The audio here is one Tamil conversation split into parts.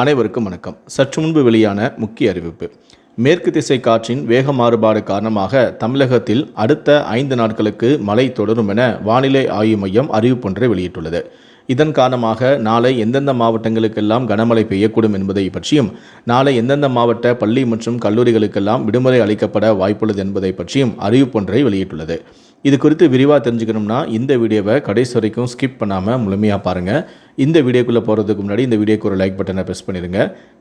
அனைவருக்கும் வணக்கம். சற்று முன்பு வெளியான முக்கிய அறிவிப்பு. மேற்கு திசை காற்றின் வேக மாறுபாடு காரணமாக தமிழகத்தில் அடுத்த ஐந்து நாட்களுக்கு மழை தொடரும் என வானிலை ஆய்வு மையம் அறிவிப்பொன்றை வெளியிட்டுள்ளது. இதன் காரணமாக நாளை எந்தெந்த மாவட்டங்களுக்கெல்லாம் கனமழை பெய்யக்கூடும் என்பதை பற்றியும் நாளை எந்தெந்த மாவட்ட பள்ளி மற்றும் கல்லூரிகளுக்கெல்லாம் விடுமுறை அளிக்கப்பட வாய்ப்புள்ளது என்பதை பற்றியும் அறிவிப்பொன்றை வெளியிட்டுள்ளது. இது குறித்து விரிவாக தெரிஞ்சுக்கணும்னா இந்த வீடியோவை கடைசி வரைக்கும் ஸ்கிப் பண்ணாமல் முழுமையாக பாருங்கள் இந்த வீடியோக்குள்ளே போகிறதுக்கு முன்னாடி இந்த வீடியோக்கு ஒரு லைக் பட்டனை ப்ரெஸ் பண்ணிடுங்க.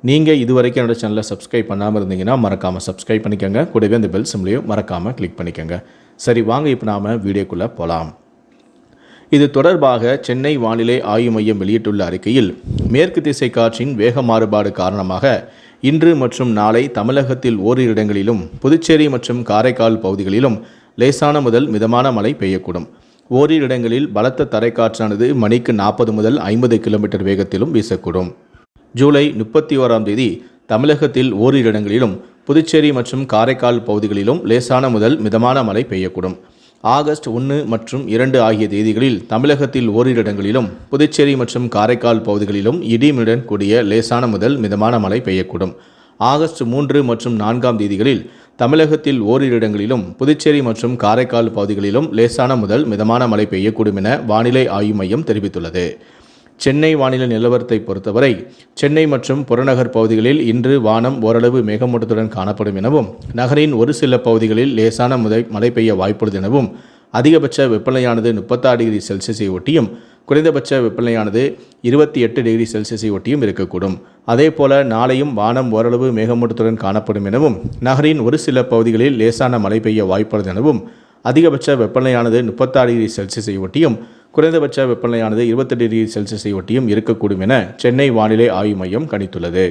நீங்கள் இது வரைக்கும் என்னோட சேனலை சப்ஸ்கிரைப் பண்ணாமல் இருந்தீங்கன்னா மறக்காமல் சப்ஸ்கிரைப் பண்ணிக்கோங்க. கூடவே அந்த பெல் சிம்லையும் மறக்காமல் கிளிக் பண்ணிக்கோங்க. சரி வாங்க இப்போ நாம் வீடியோக்குள்ளே போகலாம் இது தொடர்பாக சென்னை வானிலை ஆய்வு மையம் வெளியிட்டுள்ள அறிக்கையில் மேற்கு திசை காற்றின் வேக மாறுபாடு காரணமாக இன்று மற்றும் நாளை தமிழகத்தில் ஓரிரு இடங்களிலும் புதுச்சேரி மற்றும் காரைக்கால் பகுதிகளிலும் லேசான முதல் மிதமான மழை பெய்யக்கூடும். ஓரிரு இடங்களில் பலத்த தரைக்காற்றானது மணிக்கு நாற்பது முதல் ஐம்பது கிலோமீட்டர் வேகத்திலும் வீசக்கூடும். ஜூலை முப்பத்தி ஓராம் தேதி தமிழகத்தில் ஓரிரு இடங்களிலும் புதுச்சேரி மற்றும் காரைக்கால் பகுதிகளிலும் லேசான முதல் மிதமான மழை பெய்யக்கூடும். ஆகஸ்ட் ஒன்று மற்றும் இரண்டு ஆகிய தேதிகளில் தமிழகத்தில் ஓரிரு இடங்களிலும் புதுச்சேரி மற்றும் காரைக்கால் பகுதிகளிலும் இடிமுடன் கூடிய லேசான முதல் மிதமான மழை பெய்யக்கூடும். ஆகஸ்ட் மூன்று மற்றும் நான்காம் தேதிகளில் தமிழகத்தில் ஓரிரு இடங்களிலும் புதுச்சேரி மற்றும் காரைக்கால் பகுதிகளிலும் லேசான முதல் மிதமான மழை பெய்யக்கூடும் என வானிலை ஆய்வு மையம் தெரிவித்துள்ளது. சென்னை வானிலை நிலவரத்தை பொறுத்தவரை சென்னை மற்றும் புறநகர் பகுதிகளில் இன்று வானம் ஓரளவு மேகமூட்டத்துடன் காணப்படும் எனவும் நகரின் ஒரு சில பகுதிகளில் லேசான முதல் மழை பெய்ய வாய்ப்புள்ளது எனவும் அதிகபட்ச வெப்பநிலையானது முப்பத்தாறு டிகிரி செல்சியஸை ஒட்டியும் குறைந்தபட்ச வெப்பநிலையானது இருபத்தி எட்டு டிகிரி செல்சியஸை ஒட்டியும் இருக்கக்கூடும். அதே போல நாளையும் வானம் ஓரளவு மேகமூட்டத்துடன் காணப்படும் எனவும் நகரின் ஒரு சில பகுதிகளில் லேசான மழை பெய்ய வாய்ப்புள்ளது எனவும் அதிகபட்ச வெப்பநிலையானது முப்பத்தாறு டிகிரி செல்சியஸை ஒட்டியும் குறைந்தபட்ச வெப்பநிலையானது இருபத்தெட்டு டிகிரி செல்சியஸை ஒட்டியும் இருக்கக்கூடும் என சென்னை வானிலை ஆய்வு மையம் கணித்துள்ளது.